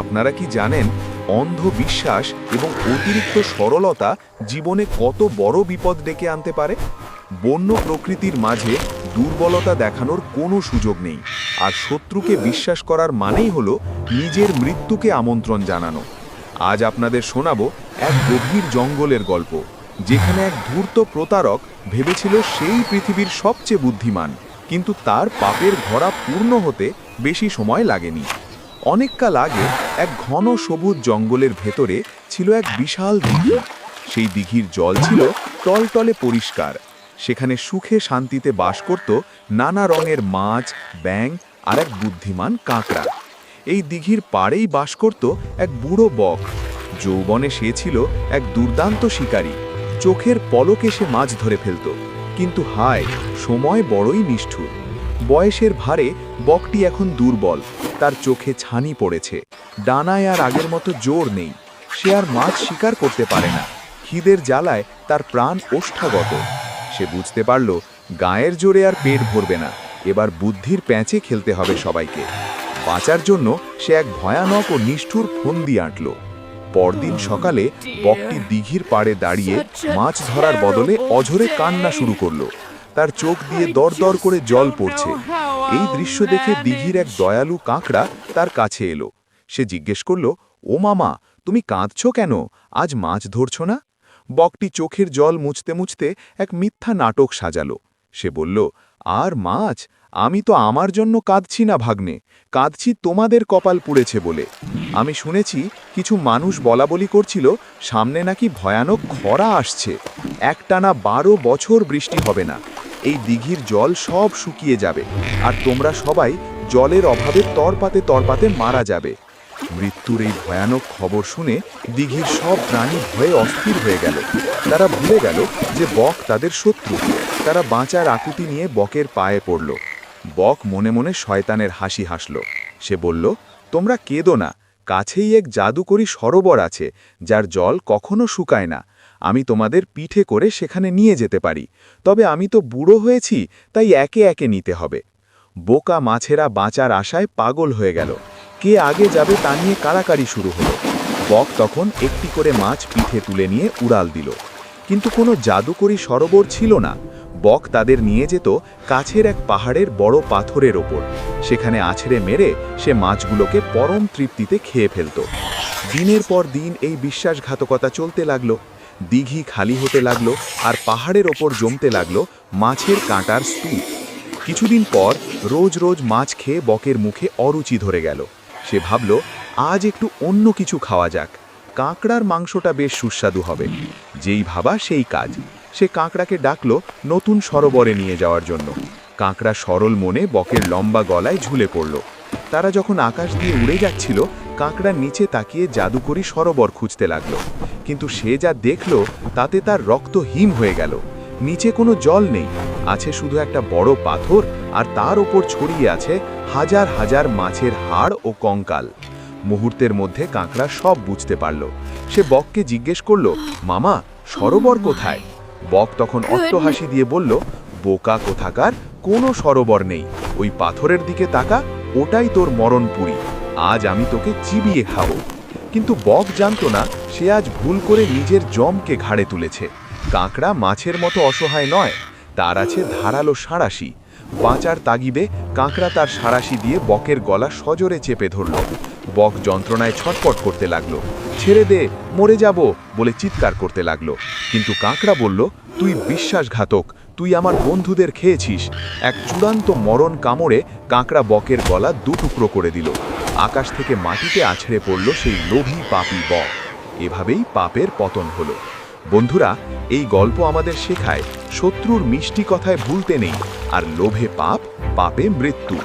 আপনারা কি জানেন অন্ধ বিশ্বাস এবং অতিরিক্ত সরলতা জীবনে কত বড় বিপদ ডেকে আনতে পারে? বন্য প্রকৃতির মাঝে দুর্বলতা দেখানোর কোনো সুযোগ নেই। আর শত্রুকে বিশ্বাস করার মানেই হলো নিজের মৃত্যুকে আমন্ত্রণ জানানো। আজ আপনাদের শোনাব এক গভীর জঙ্গলের গল্প, যেখানে এক ধূর্ত প্রতারক ভেবেছিল সেই পৃথিবীর সবচেয়ে বুদ্ধিমান, কিন্তু তার পাপের ঘোড়া পূর্ণ হতে বেশি সময় লাগেনি। অনেককাল আগে এক ঘন সবুজ জঙ্গলের ভেতরে ছিল এক বিশাল দিঘি। সেই দিঘির জল ছিল টলটলে পরিষ্কার। সেখানে সুখে শান্তিতে বাস করত নানা রঙের মাছ ব্যাং আর এক বুদ্ধিমান কাঁকড়া। এই দিঘির পাড়েই বাস করত এক বুড়ো বক। যৌবনে সে ছিল এক দুর্দান্ত শিকারী। চোখের পলকে সে মাছ ধরে ফেলত। কিন্তু হায়, সময় বড়ই নিষ্ঠুর। বয়সের ভারে বকটি এখন দুর্বল। তার চোখে ছানি পড়েছে। ডানায় আর আগের মতো জোর নেই। সে আর মাছ শিকার করতে পারে না। খিদের জ্বালায় তার প্রাণ ওষ্ঠাগত। সে বুঝতে পারল গায়ের জোরে আর পেট ভরবে না। এবার বুদ্ধির প্যাঁচে খেলতে হবে সবাইকে। বাঁচার জন্য সে এক ভয়ানক ও নিষ্ঠুর ফন্দি আঁটল। পরদিন সকালে বকটি দিঘির পাড়ে দাঁড়িয়ে মাছ ধরার বদলে অঝরে কান্না শুরু করল। তার চোখ দিয়ে দর দর করে জল পড়ছে। এই দৃশ্য দেখে দিঘির এক দয়ালু কাঁকড়া তার কাছে এলো। সে জিজ্ঞেস করল, ও মামা, তুমি কাঁদছ কেন? আজ মাছ ধরছ না? বকটি চোখের জল মুছতে মুছতে এক মিথ্যা নাটক সাজালো। সে বলল, আর মাছ? আমি তো আমার জন্য কাঁদছি না ভাগ্নে। কাঁদছি তোমাদের কপাল পুড়েছে বলে। আমি শুনেছি কিছু মানুষ বলা বলি করছিল, সামনে নাকি ভয়ানক খরা আসছে। একটানা বারো বছর বৃষ্টি হবে না। এই দিঘির জল সব শুকিয়ে যাবে আর তোমরা সবাই জলের অভাবে তরপাতে তরপাতে মারা যাবে। মৃত্যুর এই ভয়ানক খবর শুনে দিঘির সব প্রাণী ভয়ে অস্থির হয়ে গেল। তারা ভুলে গেল যে বক তাদের শত্রু। তারা বাঁচার আকুতি নিয়ে বকের পায়ে পড়ল। বক মনে মনে শয়তানের হাসি হাসল। সে বলল, তোমরা কেঁদো না। কাছেই এক জাদুকরী সরোবর আছে, যার জল কখনো শুকায় না। আমি তোমাদের পিঠে করে সেখানে নিয়ে যেতে পারি। তবে আমি তো বুড়ো হয়েছি, তাই একে একে নিতে হবে। বোকা মাছেরা বাঁচার আশায় পাগল হয়ে গেল। কে আগে যাবে তা নিয়ে কাড়াকাড়ি শুরু হলো। বক তখন একটি করে মাছ পিঠে তুলে নিয়ে উড়াল দিল। কিন্তু কোনো জাদুকরী সরোবর ছিল না। বক তাদের নিয়ে যেত কাছের এক পাহাড়ের বড় পাথরের ওপর। সেখানে আছড়ে মেরে সে মাছগুলোকে পরম তৃপ্তিতে খেয়ে ফেলত। দিনের পর দিন এই বিশ্বাসঘাতকতা চলতে লাগল। দিঘি খালি হতে লাগল আর পাহাড়ের ওপর জমতে লাগল মাছের কাঁটার স্তূপ। কিছুদিন পর রোজ রোজ মাছ খেয়ে বকের মুখে অরুচি ধরে গেল। সে ভাবল, আজ একটু অন্য কিছু খাওয়া যাক। কাঁকড়ার মাংসটা বেশ সুস্বাদু হবে। যেই ভাবা সেই কাজ। সে কাঁকড়াকে ডাকলো নতুন সরোবরে নিয়ে যাওয়ার জন্য। কাঁকড়া সরল মনে বকের লম্বা গলায় ঝুলে পড়ল। তারা যখন আকাশ দিয়ে উড়ে যাচ্ছিল কাঁকড়ার নিচে তাকিয়ে জাদুকরি সরোবর খুঁজতে লাগল। কিন্তু সে যা দেখল তাতে তার রক্ত হিম হয়ে গেল। নিচে কোনো জল নেই। আছে শুধু একটা বড় পাথর আর তার ওপর ছড়িয়ে আছে হাজার হাজার মাছের হাড় ও কঙ্কাল। মুহূর্তের মধ্যে কাঁকড়া সব বুঝতে পারল। সে বককে জিজ্ঞেস করল মামা সরোবর কোথায়? বক তখন অট্টহাসি দিয়ে বলল বোকা কোথাকার? কোনো সরোবর নেই। ওই পাথরের দিকে তাকা ওটাই তোর মরণপুরী আজ আমি তোকে চিবিয়ে খাব। কিন্তু বক জানতো না, সে আজ ভুল করে নিজের জমকে ঘাড়ে তুলেছে। কাঁকড়া মাছের মতো অসহায় নয়, তার আছে ধারালো সাঁড়াশি। বাঁচার তাগিবে কাঁকড়া তার সাঁড়াশি দিয়ে বকের গলা সজোরে চেপে ধরল। বক যন্ত্রণায় ছটপট করতে লাগল। ছেড়ে দে, মরে যাব, বলে চিৎকার করতে লাগল। কিন্তু কাঁকড়া বলল, তুই বিশ্বাসঘাতক, তুই আমার বন্ধুদের খেয়েছিস। এক চূড়ান্ত মরণ কামড়ে কাঁকড়া বকের গলা দুটুকরো করে দিল। আকাশ থেকে মাটিতে আছড়ে পড়ল সেই লোভী পাপি বক এভাবেই পাপের পতন হলো। বন্ধুরা, এই গল্প আমাদের শেখায় শত্রুর মিষ্টি কথায় ভুলতে নেই, আর লোভে পাপ, পাপে মৃত্যু।